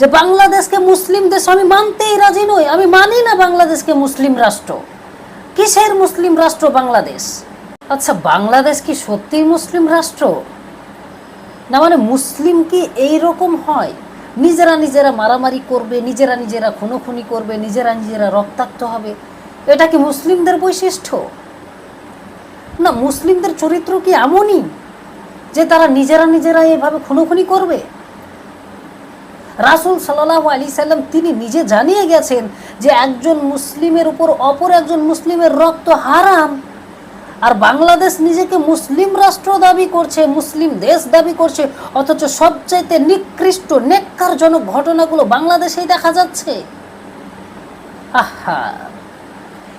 যে বাংলাদেশকে মুসলিম দেশ, আমি মানতেই রাজি নই। আমি মানি না বাংলাদেশকে মুসলিম রাষ্ট্র। কিসের মুসলিম রাষ্ট্র বাংলাদেশ? আচ্ছা বাংলাদেশ কি সত্যিই মুসলিম রাষ্ট্র? না মানে মুসলিম কি এই রকম হয়? নিজেরা নিজেরা মারামারি করবে, নিজেরা নিজেরা খুনোখুনি করবে, নিজেরা নিজেরা রক্তাক্ত হবে। এটা কি মুসলিমদের বৈশিষ্ট্য? না, মুসলিমদের চরিত্র কি এমনই যে তারা নিজেরা নিজেরা এভাবে খুনোখুনি করবে? রাসুল সাল্লাহ আলী সাল্লাম তিনি নিজে জানিয়ে গেছেন যে একজন মুসলিমের উপর অপর একজন মুসলিমের রক্ত হারাম। আর বাংলাদেশ নিজেকে মুসলিম রাষ্ট্র দাবি করছে, মুসলিম দেশ দাবি করছে, অথচ সবচাইতে নিকৃষ্ট, নেককারজনক ঘটনাগুলো বাংলাদেশেই দেখা যাচ্ছে। আহা!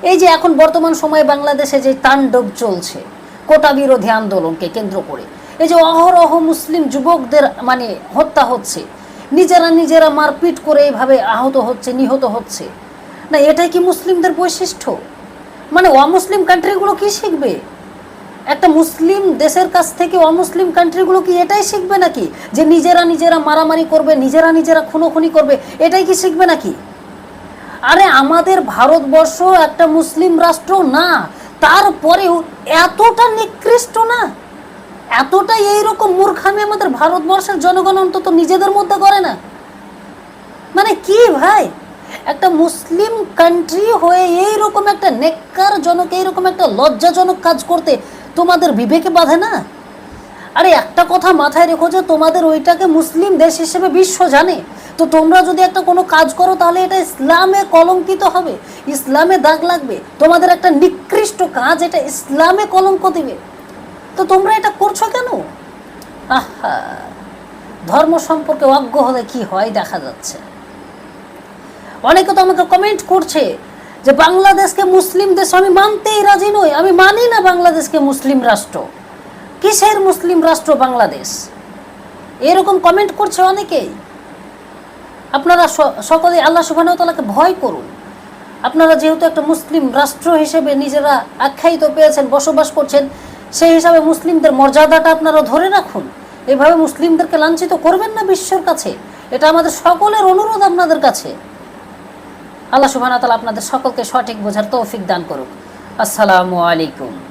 এই যে এখন বর্তমান সময়ে বাংলাদেশে যে তাণ্ডব চলছে, কোটা বিরোধী আন্দোলনকে কেন্দ্র করে, এই যে অহরহ মুসলিম যুবকদের মানে হত্যা হচ্ছে নিজেরা নিজেরা মারপিট করে এইভাবে আহত হচ্ছে, নিহত হচ্ছে। না, এটাই কি মুসলিমদের বৈশিষ্ট্য? মানে অমুসলিম কান্ট্রিগুলো কি শিখবে? একটা মুসলিম দেশের কাছ থেকে অমুসলিম কান্ট্রিগুলো কি এটাই শিখবে নাকি? যে নিজেরা নিজেরা মারামারি করবে, নিজেরা নিজেরা খুনোখুনি করবে, এটাই কি শিখবে নাকি? আরে আমাদের ভারতবর্ষ একটা মুসলিম রাষ্ট্র না, তারপরেও এতটা নিকৃষ্ট না? এতটা এইরকম মূর্খামি আমাদের ভারতবর্ষের জনগণ অন্তত নিজেদের মধ্যে করে না? মানে কি ভাই? একটা মুসলিম কান্ট্রি হয়ে এইরকম একটা নেককারজনক, এইরকম একটা লজ্জাজনক কাজ করতে তোমাদের বিবেকে বাঁধে না? আরে একটা কথা মাথায় রেখো যে তোমাদের ওইটাকে মুসলিম দেশ হিসেবে বিশ্ব জানে। তো তোমরা যদি একটা কোনো কাজ করো তাহলে এটা ইসলামে কলঙ্কিত হবে, ইসলামে দাগ লাগবে। তোমাদের একটা নিকৃষ্ট কাজ এটা ইসলামে কলঙ্ক দিবে। তো তোমরা এটা করছ কেন? আহা, ধর্ম সম্পর্কে অজ্ঞ হলে কি হয় দেখা যাচ্ছে। অনেকে তো আমাকে কমেন্ট করছে যে বাংলাদেশকে মুসলিম দেশ আমি মানতেই রাজি নই, আমি মানি না বাংলাদেশকে মুসলিম রাষ্ট্র। কিসের মুসলিম রাষ্ট্র বাংলাদেশ? এরকম কমেন্ট করছে অনেকেই। আপনারা সকলে আল্লাহ সুবাহতালাকে ভয় করুন। আপনারা যেহেতু একটা মুসলিম রাষ্ট্র হিসেবে নিজেরা আখ্যায়িত পেয়েছেন, বসবাস করছেন সেই হিসাবে মুসলিমদের মর্যাদাটা আপনারা ধরে রাখুন। এভাবে মুসলিমদেরকে লাঞ্ছিত করবেন না বিশ্বর কাছে। এটা আমাদের সকলের অনুরোধ আপনাদের কাছে। আল্লাহ সুবাহ আপনাদের সকলকে সঠিক বোঝার তৌফিক দান করুক। আসসালামু আলাইকুম।